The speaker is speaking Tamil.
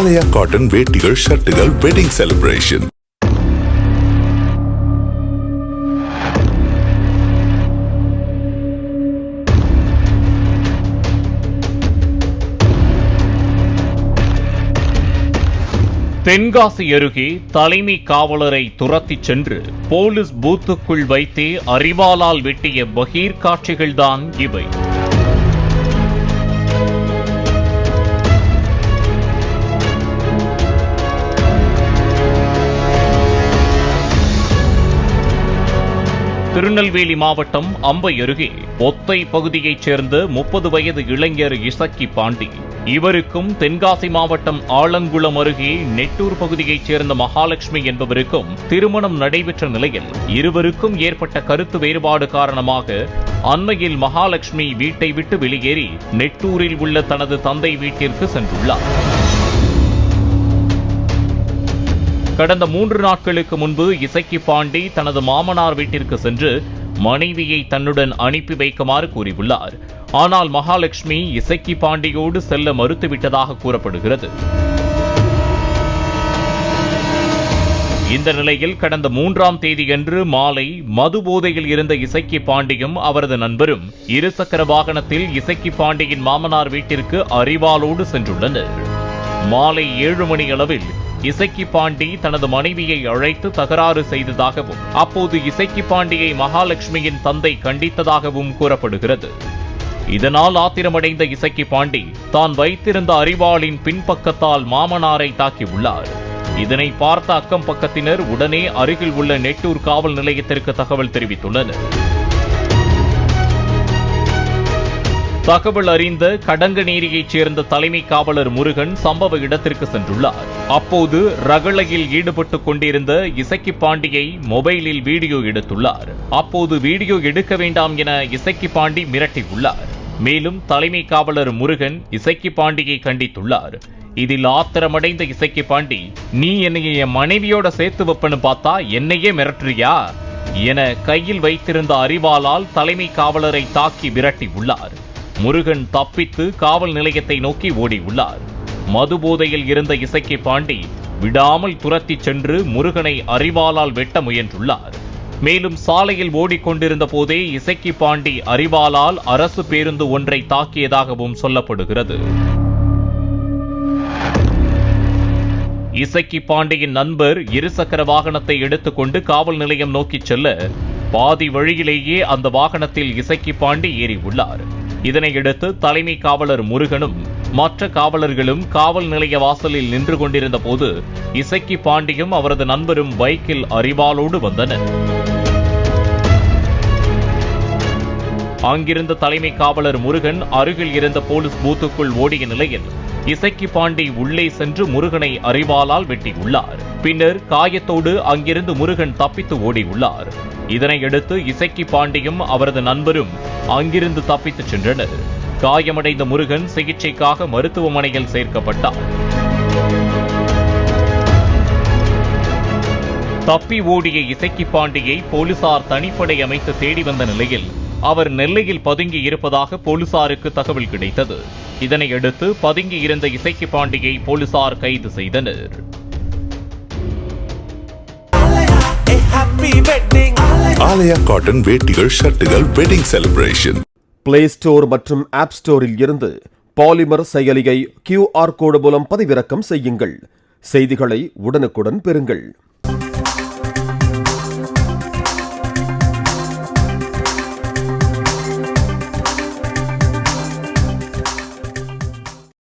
ஆலயா காட்டன் வேட்டிகள் ஷர்ட்டுகள் வெட்டிங் செலிப்ரேஷன் தென்காசி அருகே தலைமை காவலரை துரத்திச் சென்று போலீஸ் பூத்துக்குள் வைத்தே அரிவாளால் வெட்டிய பகீர் காட்சிகள்தான் இவை. திருநெல்வேலி மாவட்டம் அம்பை அருகே ஒத்தை பகுதியைச் சேர்ந்த முப்பது வயது இளைஞர் இசக்கி பாண்டி. இவருக்கும் தென்காசி மாவட்டம் ஆலங்குளம் அருகே நெட்டூர் பகுதியைச் சேர்ந்த மகாலட்சுமி என்பவருக்கும் திருமணம் நடைபெற்ற நிலையில் இருவருக்கும் ஏற்பட்ட கருத்து வேறுபாடு காரணமாக அண்மையில் மகாலட்சுமி வீட்டை விட்டு வெளியேறி நெட்டூரில் உள்ள தனது தந்தை வீட்டிற்கு சென்றுள்ளார். கடந்த மூன்று நாட்களுக்கு முன்பு இசக்கி பாண்டி தனது மாமனார் வீட்டிற்கு சென்று மனைவியை தன்னுடன் அனுப்பி வைக்குமாறு கூறியுள்ளார். ஆனால் மகாலட்சுமி இசக்கி பாண்டியோடு செல்ல மறுத்துவிட்டதாக கூறப்படுகிறது. இந்த நிலையில் கடந்த மூன்றாம் தேதியன்று மாலை மது போதையில் இருந்த இசக்கி பாண்டியும் அவரது நண்பரும் இருசக்கர வாகனத்தில் இசக்கி பாண்டியின் மாமனார் வீட்டிற்கு அறிவாலோடு சென்றுள்ளனர். மாலை ஏழு மணி அளவில் இசக்கி பாண்டி தனது மனைவியை அழைத்து தகராறு செய்ததாகவும் அப்போது இசக்கி பாண்டியை மகாலட்சுமியின் தந்தை கண்டித்ததாகவும் கூறப்படுகிறது. இதனால் ஆத்திரமடைந்த இசக்கி பாண்டி தான் வைத்திருந்த அறிவாளின் பின்பக்கத்தால் மாமனாரை தாக்கியுள்ளார். இதனை பார்த்த அக்கம் பக்கத்தினர் உடனே அருகில் உள்ள நெட்டூர் காவல் நிலையத்திற்கு தகவல் தெரிவித்துள்ளனர். தகவல் அறிந்த கடங்கநேரியைச் சேர்ந்த தலைமை காவலர் முருகன் சம்பவ இடத்திற்கு சென்றுள்ளார். அப்போது ரகளையில் ஈடுபட்டுக் கொண்டிருந்த இசக்கி பாண்டியை மொபைலில் வீடியோ எடுத்துள்ளார். அப்போது வீடியோ எடுக்க வேண்டாம் என இசக்கி பாண்டி மிரட்டியுள்ளார். மேலும் தலைமை காவலர் முருகன் இசக்கி பாண்டியை கண்டித்துள்ளார். இதில் ஆத்திரமடைந்த இசக்கி பாண்டி நீ என்னைய என் மனைவியோட சேர்த்து வைப்பன்னு பார்த்தா என்னையே மிரட்டுறியா? என கையில் வைத்திருந்த அறிவாளால் தலைமை காவலரை தாக்கி விரட்டியுள்ளார் முருகன் தப்பித்து காவல் நிலையத்தை நோக்கி ஓடியுள்ளார். மது போதையில் இருந்த இசைக்கு பாண்டி விடாமல் துரத்திச் சென்று முருகனை அறிவாளால் வெட்ட முயன்றுள்ளார். மேலும் சாலையில் ஓடிக்கொண்டிருந்த போதே இசைக்கு பாண்டி அறிவாளால் அரசு பேருந்து ஒன்றை தாக்கியதாகவும் சொல்லப்படுகிறது. இசைக்கு பாண்டியின் நண்பர் இருசக்கர வாகனத்தை எடுத்துக்கொண்டு காவல் நிலையம் நோக்கிச் செல்ல பாதி வழியிலேயே அந்த வாகனத்தில் இசைக்கு பாண்டி ஏறியுள்ளார். இதனையடுத்து தலைமை காவலர் முருகனும் மற்ற காவலர்களும் காவல் நிலைய வாசலில் நின்று கொண்டிருந்த போது இசக்கி பாண்டியும் அவரது நண்பரும் பைக்கில் அறிவாலோடு வந்தனர். அங்கிருந்த தலைமை காவலர் முருகன் அருகில் இருந்த போலீஸ் பூத்துக்குள் ஓடிய நிலையில் இசக்கி பாண்டி உள்ளே சென்று முருகனை அறிவாலால் வெட்டியுள்ளார். பின்னர் காயத்தோடு அங்கிருந்து முருகன் தப்பித்து ஓடியுள்ளார். இதனையடுத்து இசக்கி பாண்டியும் அவரது நண்பரும் அங்கிருந்து தப்பித்துச் சென்றனர். காயமடைந்த முருகன் சிகிச்சைக்காக மருத்துவமனையில் சேர்க்கப்பட்டார். தப்பி ஓடிய இசக்கி பாண்டியை போலீசார் தனிப்படை அமைத்து தேடி வந்த நிலையில் அவர் நெல்லையில் பதுங்கி இருப்பதாக போலீசாருக்கு தகவல் கிடைத்தது. இதனையடுத்து பதுங்கி இருந்த இசக்கி பாண்டியை போலீசார் கைது செய்தனர். happy wedding. ஆலயா காட்டன் வேட்டிகள் ஷர்ட்டுகள் வெட்டிங் செலிப்ரேஷன் பிளே ஸ்டோர் மற்றும் ஆப் ஸ்டோரில் இருந்து பாலிமர் செயலியை கியூஆர் கோடு மூலம் பதிவிறக்கம் செய்யுங்கள். செய்திகளை உடனுக்குடன் பெறுங்கள்.